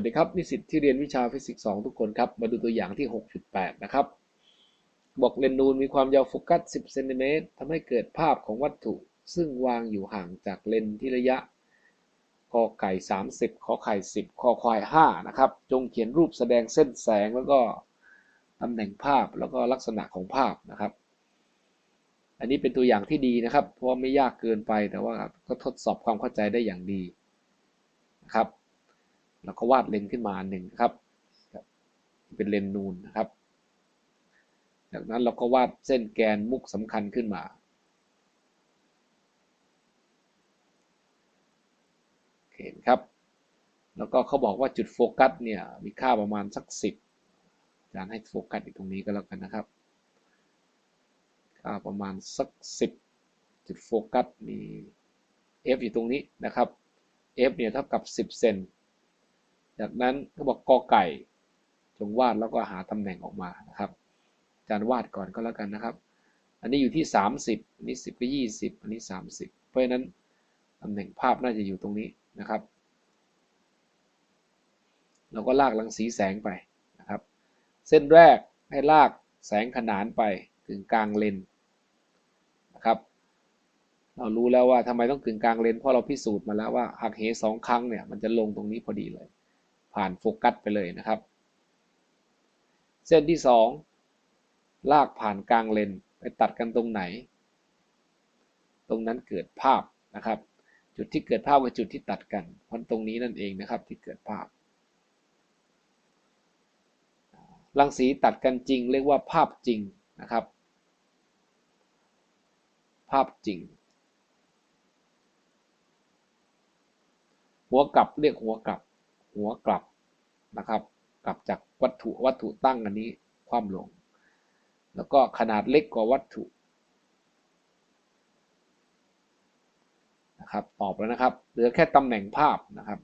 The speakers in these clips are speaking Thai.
สวัสดีครับนิสิตที่เรียนวิชาฟิสิกส์2ทุกคนครับ มาดูตัวอย่างที่ 6.8 นะครับ บอกเลนนูนมีความยาวโฟกัส 10 เซนติเมตรทำให้เกิดภาพของวัตถุ ซึ่งวางอยู่ห่างจากเลนที่ระยะกอไก่ 30 ขอไข่ 10 คอควาย 5 นะครับ จงเขียนรูปแสดงเส้นแสงแล้วก็ตำแหน่งภาพแล้วก็ลักษณะของภาพนะครับ อันนี้เป็นตัวอย่างที่ดีนะครับ เพราะไม่ยากเกินไปแต่ว่าก็ทดสอบความเข้าใจได้อย่างดีนะครับ เราก็วาดเลนขึ้นมาหนึ่งครับ เป็นเลนนูนนะครับ จากนั้นเราก็วาดเส้นแกนมุกสำคัญขึ้นมา เห็นครับ แล้วก็เขาบอกว่าจุดโฟกัสเนี่ยมีค่าประมาณสักสิบอาจารย์ให้โฟกัสอยู่ตรงนี้ก็แล้วกันนะครับ ค่าประมาณสักสิบจุดโฟกัสมี f อยู่ตรงนี้นะครับ f เนี่ยเท่ากับ 10 เซน จากนั้นเขาบอกกอไก่ จงวาดแล้วก็หาตำแหน่งออกมานะครับอาจารย์วาดก่อนก็แล้วกันนะครับ อันนี้อยู่ที่ 30อันนี้ 10ก็20 อันนี้ 30 เพราะฉะนั้นตำแหน่งภาพน่าจะอยู่ตรงนี้นะครับ เราก็ลากรังสีแสงไปนะครับ เส้นแรกให้ลากแสงขนานไปถึงกลางเลนนะครับเรารู้แล้วว่าทำไมต้องถึงกลางเลนเพราะเราพิสูจน์มาแล้วว่าหักเหสองครั้งเนี่ยมันจะลงตรงนี้พอดีเลย ผ่านโฟกัสไปเลยนะครับ เส้นที่ 2 ลากผ่านกลางเลนไปตัดกันตรงไหน ตรงนั้นเกิดภาพนะครับ จุดที่เกิดภาพกับจุดที่ตัดกันเพราะตรงนี้นั่นเองนะครับที่เกิดภาพรังสีตัดกันจริง เรียกว่าภาพจริงนะครับ ภาพจริง หัวกลับเรียกหัวกลับ หัวกลับนะครับกลับจากวัตถุวัตถุตั้งอันนี้คว่ำลง แล้วก็ขนาดเล็กกว่าวัตถุนะครับตอบแล้วนะครับ เหลือแค่ตำแหน่งภาพนะครับ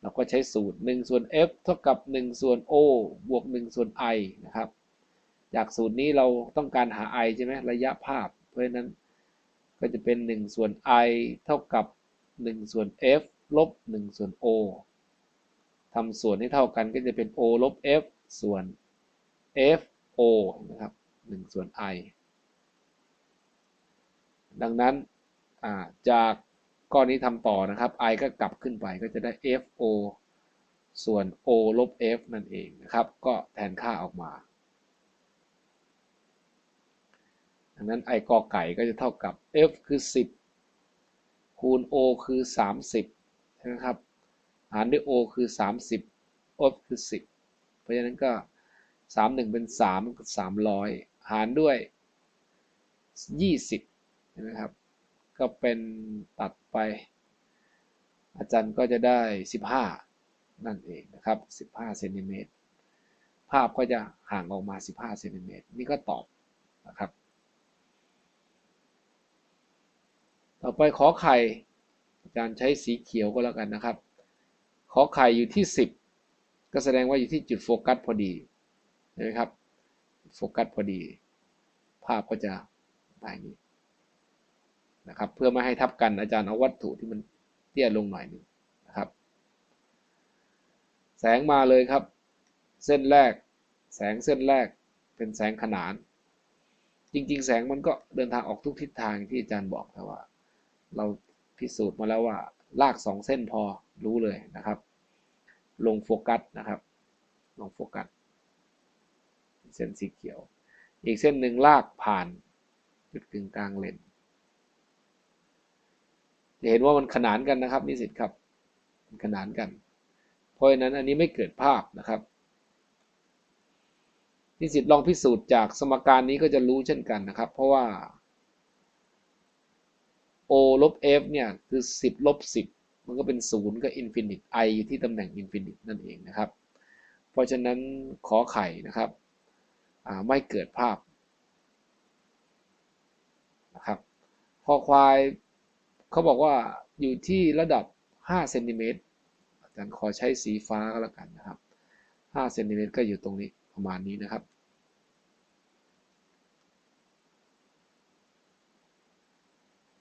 เราก็ใช้สูตร 1 ส่วน f เท่ากับ 1 ส่วน o บวก 1 ส่วน i นะครับ จากสูตรนี้เราต้องการหา i ใช่ไหมระยะภาพ เพราะฉะนั้นก็จะเป็น 1 ส่วน i เท่ากับ 1 ส่วน f ลบ 1 ส่วน o ำส่วนให้เท่ากันก็จะเป็น o ลบ f ส่วน f o นะครับ1ส่วน i ดังนั้นจากก้อนนี้ทำต่อนะครับ i ก็กลับขึ้นไปก็จะได้ f o ส่วน o ลบ f นั่นเองนะครับ ก็แทนค่าออกมา ดังนั้น i กอไก่ก็จะเท่ากับ f คือ 10 คูณ o คือ 30 ใช่ไหมครับ หารด้วย o คือ 30 o คือ 10 เพราะฉะนั้นก็ 3 1 เป็น 3 ก็ 300 หารด้วย 20ใช่ไหมครับ ก็เป็นตัดไป อาจารย์ก็จะได้ 15 นั่นเองนะครับ 15เซนติเมตร ภาพก็จะห่างออกมา 15เซนติเมตร นี่ก็ตอบนะครับต่อไปขอไข่อาจารย์ใช้สีเขียวก็แล้วกันนะครับ ขอไข่อยู่ที่ 10 ก็แสดงว่าอยู่ที่จุดโฟกัสพอดีเห็นไหมครับโฟกัสพอดี ภาพก็จะได้นี้นะครับเพื่อไม่ให้ทับกันอาจารย์เอาวัตถุที่มันเตี้ยลงหน่อยนึงนะครับ แสงมาเลยครับ เส้นแรก แสงเส้นแรกเป็นแสงขนาน จริง ๆ แสงมันก็เดินทางออกทุกทิศทางที่อาจารย์บอกแต่ว่า เราพิสูจน์มาแล้วว่า ลากสองเส้นพอรู้เลยนะครับ ลงโฟกัสนะครับ ลงโฟกัสเส้นสีเขียว อีกเส้นหนึ่งลากผ่านจุดกึ่งกลางเลนจะเห็นว่ามันขนานกันนะครับนิสิตครับขนานกัน เพราะฉะนั้นอันนี้ไม่เกิดภาพนะครับนิสิตลองพิสูจน์จากสมการนี้ก็จะรู้เช่นกันนะครับ เพราะว่า o ลบ f เนี่ยคือ 10 ลบ 10 มันก็เป็น 0กับ infinite i อยู่ที่ตำแหน่ง infinite นั่นเองนะครับ เพราะฉะนั้นขอไข่นะครับไม่เกิดภาพนะครับคอควายเขาบอกว่าอยู่ที่ระดับ 5 เซนติเมตรอาจารย์ขอใช้สีฟ้าก็แล้วกันนะครับ 5 เซนติเมตรก็อยู่ตรงนี้ประมาณนี้นะครับ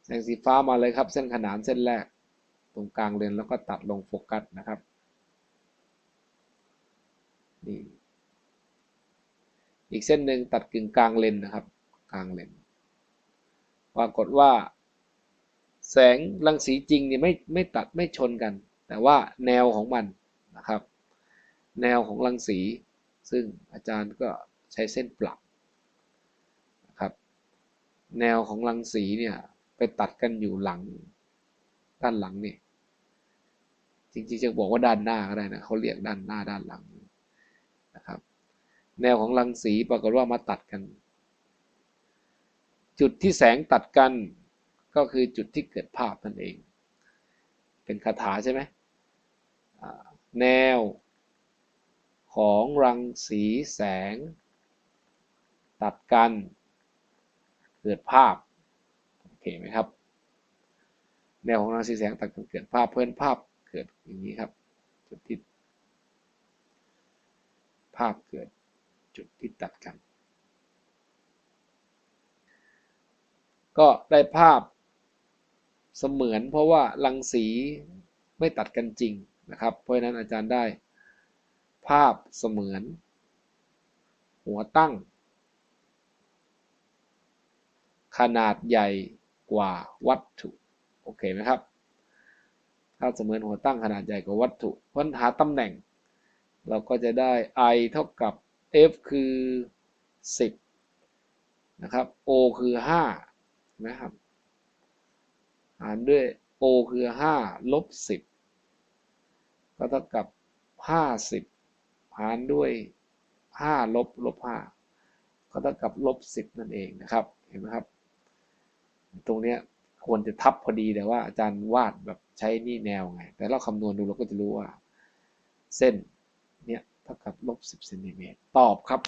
แสงสีฟ้ามาเลยครับ เส้นขนานเส้นแรก ตรงกลางเลนแล้วก็ตัดลงโฟกัสนะครับนี่อีกเส้นหนึ่งตัดกึ่งกลางเลนนะครับ กลางเลนปรากฏว่า แสงรังสีจริงเนี่ยไม่ไม่ตัดไม่ชนกัน แต่ว่าแนวของมันนะครับ แนวของรังสี ซึ่งอาจารย์ก็ใช้เส้นปรับนะครับ แนวของรังสีเนี่ย ไปตัดกันอยู่หลัง ด้านหลังนี่จริงๆจะบอกว่าด้านหน้าก็ได้นะเขาเรียกด้านหน้าด้านหลังนะครับ แนวของรังสีปรากฏว่ามาตัดกัน จุดที่แสงตัดกันก็คือจุดที่เกิดภาพนั่นเอง เป็นคาถาใช่ไหมแนวของรังสีแสง ตัดกัน เกิดภาพ คไหมครับ แนวของรังสีแสงตัดกันเกิดภาพเพื่อนภาพเกิดอย่างนี้ครับ จุดที่ภาพเกิดจุดที่ตัดกัน ก็ได้ภาพเสมือนเพราะว่ารังสีไม่ตัดกันจริงนะครับ เพราะฉะนั้นอาจารย์ได้ภาพเสมือน หัวตั้ง ขนาดใหญ่ กว่าวัตถุ โอเคไหมครับภาเสมือนหัวตั้งขนาดใหญ่กว่าวัตถุเพราะหาตำแหน่ง เราก็จะได้ i เท่ากับ f คือ 10 นะครับ o คือ5นะครับ หารด้วย o คือ 5 ลบ 10 ก็เท่ากับ 50 หารด้วย 5 ลบ ลบ 5 ก็เท่ากับลบ 10 นั่นเองนะครับ เห็นไหมครับ ตรงเนี้ยควรจะทับพอดีแต่ว่าอาจารย์วาดแบบใช้นี่แนวไง แต่เราคำนวณดูเราก็จะรู้ว่า เส้นเนี้ยเท่ากับลบ10เซนติเมตรตอบครับ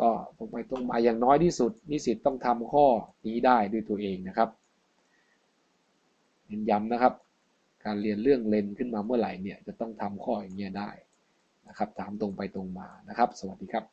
ก็ตรงไปตรงมาอย่างน้อยที่สุดนิสิตต้องทำข้อนี้ได้ด้วยตัวเองนะครับเน้นย้ำนะครับ การเรียนเรื่องเลนขึ้นมาเมื่อไหร่เนี่ยจะต้องทำข้ออย่างเงี้ยได้นะครับ ถามตรงไปตรงมานะครับ สวัสดีครับ